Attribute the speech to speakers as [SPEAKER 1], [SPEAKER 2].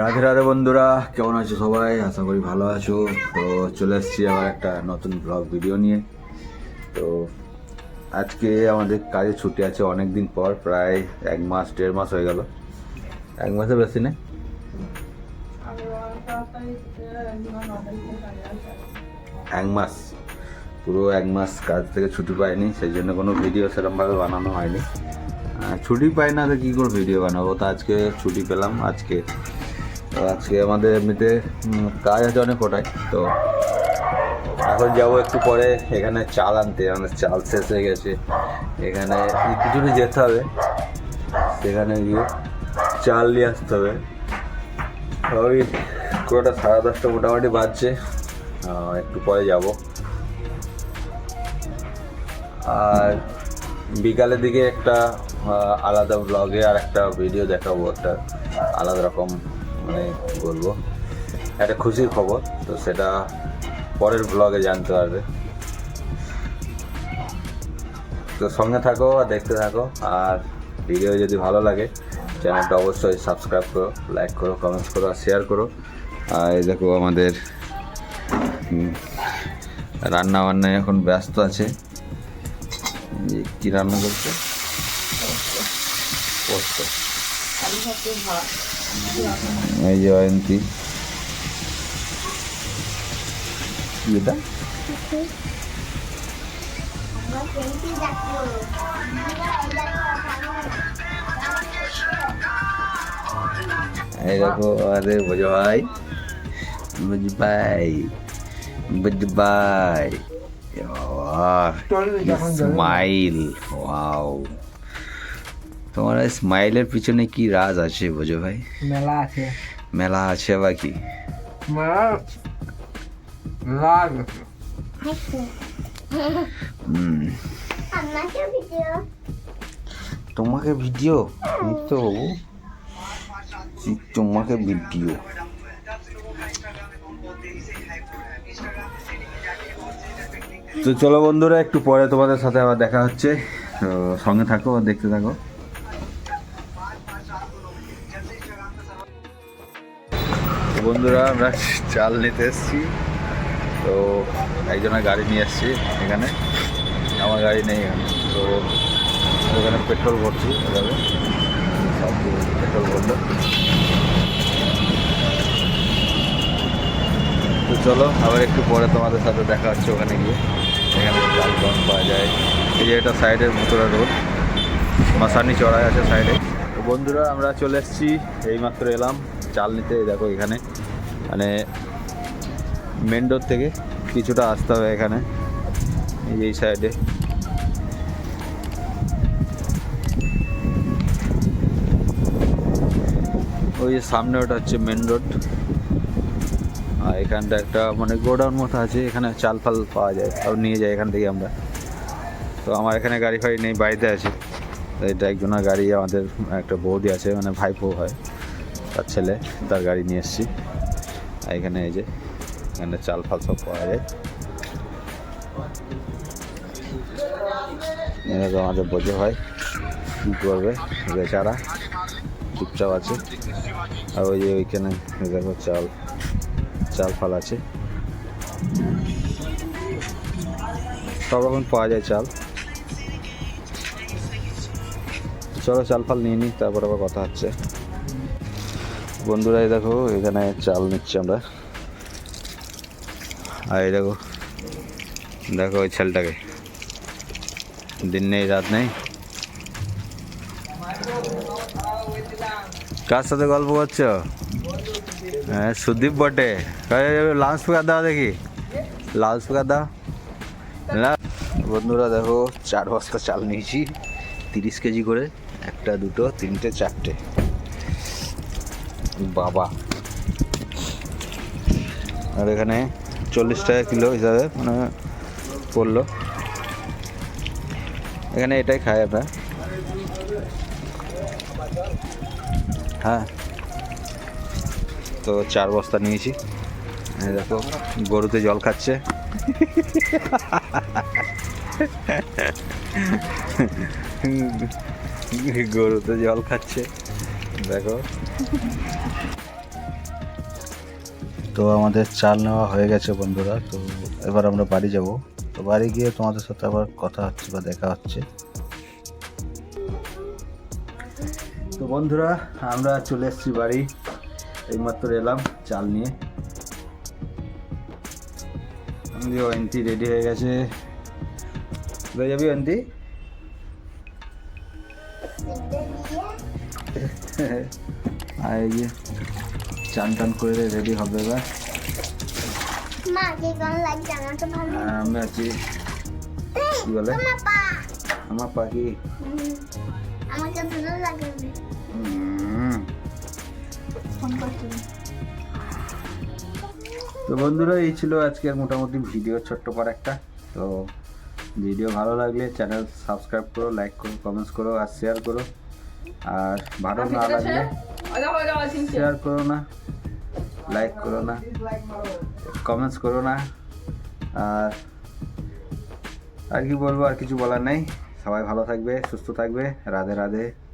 [SPEAKER 1] রাধে রাধে বন্ধুরা, কেমন আছো সবাই? আশা করি ভালো আছো। তো চলে এসেছি আবার একটা নতুন ব্লগ ভিডিও নিয়ে। তো আজকে আমাদের কাজে ছুটি আছে অনেক দিন পর, প্রায় এক মাস, দেড় মাস হয়ে গেল। এক মাসে বেশি নেই? এক মাস। পুরো এক মাস কাজ থেকে ছুটি পাইনি, সেই জন্য কোনো ভিডিও সেরকমভাবে বানানো হয়নি। ছুটি পাই না তো কী করে ভিডিও বানাবো? তো আজকে ছুটি পেলাম, আজকে আজকে আমাদের এমনিতে কাজ আছে অনেক কোটায়, তো এখন যাব একটু পরে, এখানে চাল আনতে, আমাদের চাল শেষ হয়ে গেছে। এখানে কিছু যেতে হবে, সেখানে গিয়ে চাল নিয়ে আসতে হবে। ওই পুরোটা সাড়ে দশটা মোটামুটি বাজছে একটু পরে যাব। আর বিকালের দিকে একটা আলাদা ব্লগে আর একটা ভিডিও দেখাবো, একটা আলাদা রকম মানে কী বলব? একটা খুশির খবর তো সেটা পরের ব্লগে জানতে পারবে। তো সঙ্গে থাকো আর দেখতে থাকো আর ভিডিও যদি ভালো লাগে চ্যানেলটা অবশ্যই সাবস্ক্রাইব করো লাইক করো কমেন্টস করো আর শেয়ার করো। আর এই দেখো আমাদের রান্না বান্নায় এখন ব্যস্ত আছে। কি রান্না করছে? পোস্ত। এই যে অয়ন্তী। এটা এই দেখো আরে বোঝো ভাই। বুঝ ভাই। বুঝ ভাই। স্মাইল ওয়াও তোমার স্মাইলের পিছনে কি রাজ আছে বোঝো ভাই?
[SPEAKER 2] মেলা আছে।
[SPEAKER 1] মেলা আছে আবার কি? তোমাকে ভিডিও নিতে হব তোমাকে ভিডিও তো চলো বন্ধুরা একটু পরে তোমাদের সাথে আবার দেখা হচ্ছে। তো সঙ্গে থাকো দেখতে থাকো। বন্ধুরা, আমরা চাল নিতে এসেছি। তো একজনের গাড়ি নিয়ে এসেছি এখানে। আমার গাড়ি নেই এখানে। তো ওখানে পেট্রোল ভরছি এভাবে। সব পেট্রোল ভরলো। তো চলো, আবার একটু পরে তোমাদের সাথে দেখা হচ্ছে ওখানে গিয়ে। এখানে চাল কম পাওয়া যায়। এই যে এটা সাইডের মুতুরা রোড। মাসানি চড়াই আছে সাইডে। তো বন্ধুরা, আমরা চলে এসেছি। এইমাত্র এলাম চাল নিতে দেখো এখানে। মানে মেন রোড থেকে কিছুটা আসতে হবে এখানে, এই সাইডে ওই যে সামনে ওটা হচ্ছে মেন রোড আর এখানটা একটা মানে গোডাউন মতো আছে, এখানে চাল ফাল পাওয়া যায় সব নিয়ে যাই এখান থেকে আমরা। তো আমার এখানে গাড়ি ফাড়ি নেই, বাড়িতে আছে। তো এটা একজনের গাড়ি, আমাদের একটা বৌদি আছে মানে ভাইপো হয়। তার ছেলে, তার গাড়ি নিয়ে এসেছি। এখানে এই যে, এখানে চাল ফাল সব পাওয়া যায়। এরকম আমাদের বোঝে হয় কী করবে? বেচারা চুপচাপ আছে। আর ওই যে ওইখানে দেখো চাল চাল ফাল আছে। সব রকম পাওয়া যায় চাল। চলো চাল ফাল নিয়ে নিই, তারপর আবার কথা হচ্ছে। বন্ধুরা দেখো, এখানে চাল নিচ্ছি আমরা। আর এই দেখো দেখো ওই ছেলেটাকে। দিন নেই, রাত নেই। কার সাথে গল্প করছ? হ্যাঁ সুদীপ বটে। লাউড স্পিকার দাও দেখি। লাউড স্পিকার দাও। না, বন্ধুরা দেখো, চার বস্তা চাল নিয়েছি, তিরিশ কেজি করে, একটা, দুটো, তিনটে, চারটে। বাবা। আর এখানে চল্লিশ টাকা কিলো হিসাবে মানে পড়ল। এখানে এটাই খাই আমরা। হ্যাঁ। তো চার বস্তা নিয়েছি। দেখো, গরুতে জল খাচ্ছে। গরুতে জল খাচ্ছে। দেখো। তো আমাদের চাল নেওয়া হয়ে গেছে বন্ধুরা তো এবার আমরা বাড়ি যাব। তো বাড়ি গিয়ে তোমাদের সাথে আবার কথা হচ্ছে বা দেখা হচ্ছে। তো বন্ধুরা আমরা চলে এসেছি বাড়ি। এইমাত্র এলাম চাল নিয়ে। অয়ন্তি রেডি হয়ে গেছে। যাবি অয়ন্তি আর এই যে চান টান করে রেডি হবে এবার। আমি আছি। কি বলে?
[SPEAKER 3] আমার
[SPEAKER 1] পাখি
[SPEAKER 3] আমাকে ভালো লাগে
[SPEAKER 1] তো বন্ধুরা এই ছিল আজকের মোটামুটি ভিডিও ছোট্ট পর একটা। তো ভিডিও ভালো লাগলে চ্যানেল সাবস্ক্রাইব করো লাইক করো কমেন্টস করো আর শেয়ার করো। আর ভালো না লাগলে শেয়ার করো না লাইক করো না কমেন্টস করো না। আর আর কি বলব আর কিছু বলার নেই। সবাই ভালো থাকবে সুস্থ থাকবে। রাধে রাধে।